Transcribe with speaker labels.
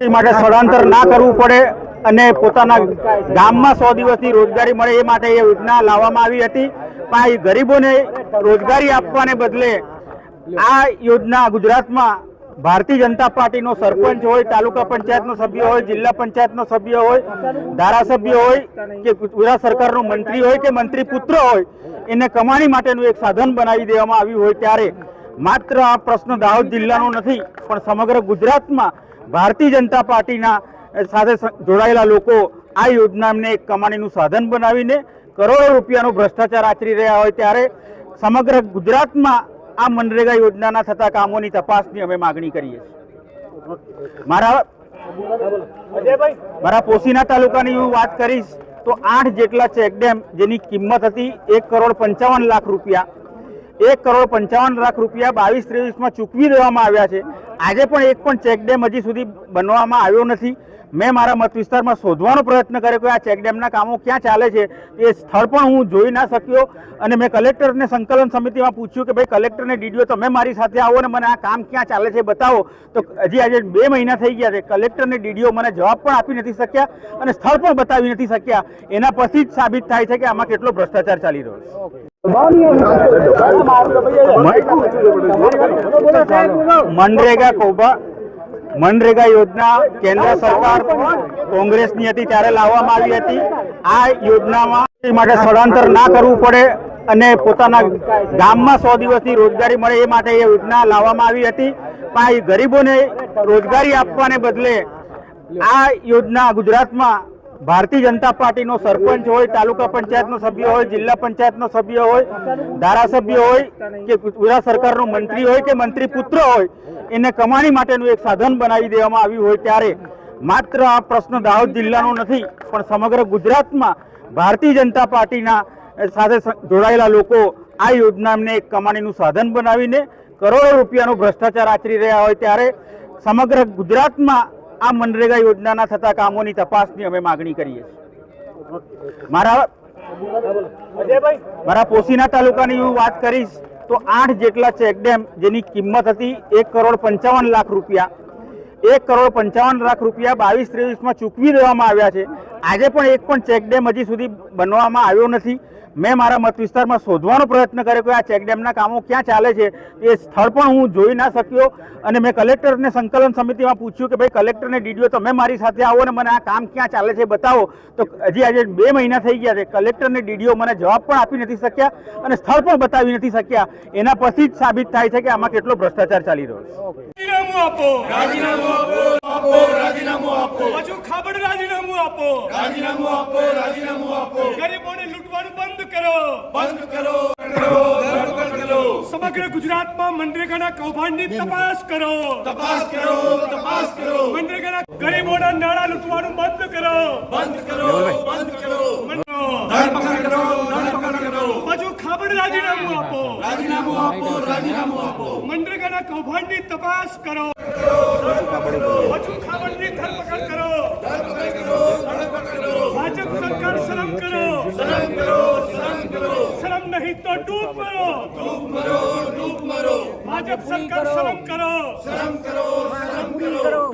Speaker 1: માટે સ્થળાંતર ના કરવું પડે અને પોતાના ગામમાં સો દિવસની રોજગારી મળે એ માટે એ યોજના લાવવામાં આવી હતી. પણ એ ગરીબોને રોજગારી આપવાને બદલે આ યોજના ગુજરાતમાં ભારતીય જનતા પાર્ટીનો સરપંચ હોય, તાલુકા પંચાયતનો સભ્ય હોય, જિલ્લા પંચાયતનો સભ્ય હોય, ધારાસભ્ય હોય કે ગુજરાત સરકારનો મંત્રી હોય કે મંત્રી પુત્ર હોય, એને કમાણી માટેનું એક સાધન બનાવી દેવામાં આવ્યું હોય ત્યારે માત્ર આ પ્રશ્ન દાહોદ જિલ્લાનો નથી, પણ સમગ્ર ગુજરાતમાં ભારતીય જનતા પાર્ટીના સાથે જોડાયેલા લોકો આ યોજનાને એક કમાણીનું સાધન બનાવીને કરોડો રૂપિયાનો ભ્રષ્ટાચાર આચરી રહ્યા હોય ત્યારે સમગ્ર ગુજરાતમાં આ મનરેગા યોજનાના થતા કામોની તપાસની અમે માગણી કરીએ છીએ. મારા મારા પોશીના તાલુકાની હું વાત કરીશ તો આઠ જેટલા ચેકડેમ જેની કિંમત હતી એક કરોડ પંચાવન લાખ રૂપિયા એક કરોડ પંચાવન લાખ રૂપિયા બાવીસ ત્રેવીસમાં ચૂકવી દેવામાં આવ્યા છે. આજે પણ એક પણ ચેકડેમ હજી સુધી બનવામાં આવ્યો નથી. મેં મારા મત વિસ્તારમાં શોધવાનો પ્રયત્ન કર્યો કે આ ચેકડેમના કામો ક્યાં ચાલે છે એ સ્થળ પણ હું જોઈ ના શક્યો. અને મેં કલેક્ટરને સંકલન સમિતિમાં પૂછ્યું કે ભાઈ, કલેક્ટરને ડીડીઓ, તમે મારી સાથે આવો અને મને આ કામ ક્યાં ચાલે છે બતાવો. તો હજી આજે બે મહિના થઈ ગયા છે. કલેક્ટરને ડીડીઓ મને જવાબ પણ આપી નથી શક્યા અને સ્થળ પણ બતાવી નથી શક્યા. એના પરથી જ સાબિત થાય છે કે આમાં કેટલો ભ્રષ્ટાચાર ચાલી રહ્યો છે. મનરેગા કોબા મનરેગા યોજના કેન્દ્ર સરકાર કોંગ્રેસની હતી ત્યારે લાવવામાં આવી હતી. આ યોજનામાં માટે સ્થળાંતર ના કરવું પડે અને પોતાના ગામમાં સો દિવસની રોજગારી મળે એ માટે એ યોજના લાવવામાં આવી હતી. પણ ગરીબોને રોજગારી આપવાને બદલે આ યોજના ગુજરાતમાં ભારતીય જનતા પાર્ટીનો સરપંચ હોય, તાલુકા પંચાયતનો સભ્ય હોય, જિલ્લા પંચાયતનો સભ્ય હોય, ધારાસભ્ય હોય કે ગુજરાત સરકારનો મંત્રી હોય કે મંત્રી પુત્ર હોય, એને કમાણી માટેનું એક સાધન બનાવી દેવામાં આવ્યું હોય ત્યારે માત્ર આ પ્રશ્ન દાહોદ જિલ્લાનો નથી, પણ સમગ્ર ગુજરાતમાં ભારતીય જનતા પાર્ટીના સાથે જોડાયેલા લોકો આ યોજનાને કમાણીનું સાધન બનાવીને કરોડો રૂપિયાનો ભ્રષ્ટાચાર આચરી રહ્યા હોય ત્યારે સમગ્ર ગુજરાતમાં આ મનરેગા યોજનાના થતા કામોની તપાસની અમે માગણી કરીએ છીએ. મારા મારા પોશીના તાલુકાની હું વાત કરીશ, તો આઠ જેટલા ચેકડેમ જેની કિંમત હતી એક કરોડ પંચાવન લાખ રૂપિયા. એક કરોડ પંચાવન લાખ રૂપિયા બાવીસ ત્રેવીસમાં ચૂકવી દેવામાં આવ્યા છે. આજે પણ એક પણ ચેકડેમ હજી સુધી બનવામાં આવ્યો નથી. મેં મારા મત વિસ્તારમાં શોધવાનો પ્રયત્ન કર્યો કે આ ચેકડેમના કામો ક્યાં ચાલે છે. એ સ્થળ પણ હું જોઈ ના શક્યો. અને મેં કલેક્ટરને સંકલન સમિતિમાં પૂછ્યું કે ભાઈ કલેક્ટરને ડીડીઓ, તમે મારી સાથે આવો ને મને આ કામ ક્યાં ચાલે છે બતાવો. તો હજી આજે બે મહિના થઈ ગયા છે. કલેક્ટરને ડીડીઓ મને જવાબ પણ આપી નથી શક્યા અને સ્થળ પણ બતાવી નથી શક્યા. એના પછી જ સાબિત થાય છે કે આમાં કેટલો ભ્રષ્ટાચાર ચાલી રહ્યો છે
Speaker 2: રાજીનામું આપો
Speaker 3: રાજીનામું આપો આપો રાજીનામું આપો
Speaker 2: પાછું ખાબડ રાજીનામું આપો.
Speaker 3: રાજીનામું આપો રાજીનામું આપો.
Speaker 2: ગરીબોને લૂંટવાનું બંધ કરો.
Speaker 3: બંધ કરો કરો
Speaker 2: સમગ્ર ગુજરાતમાં મનરેગાના કૌભાંડની તપાસ કરો.
Speaker 3: તપાસ કરો તપાસ કરો.
Speaker 2: મનરેગાના ગરીબોના નાણાં લૂંટવાનું બંધ કરો.
Speaker 3: બંધ કરો બંધ કરો.
Speaker 2: મનો.
Speaker 3: ધરપકડ કરો ધરપકડ કરો.
Speaker 2: પાછું ખાબડ રાજીનામું આપો.
Speaker 3: રાજીનામું આપો રાજીનામું આપો.
Speaker 2: મનરેગાના કૌભાંડની તપાસ કરો. નહીં તો ડૂબ મરો. ડૂબ મરો ડૂબ મરો. ભાજપ સરકાર શરમ કરો. શરમ કરો શરમ કરો.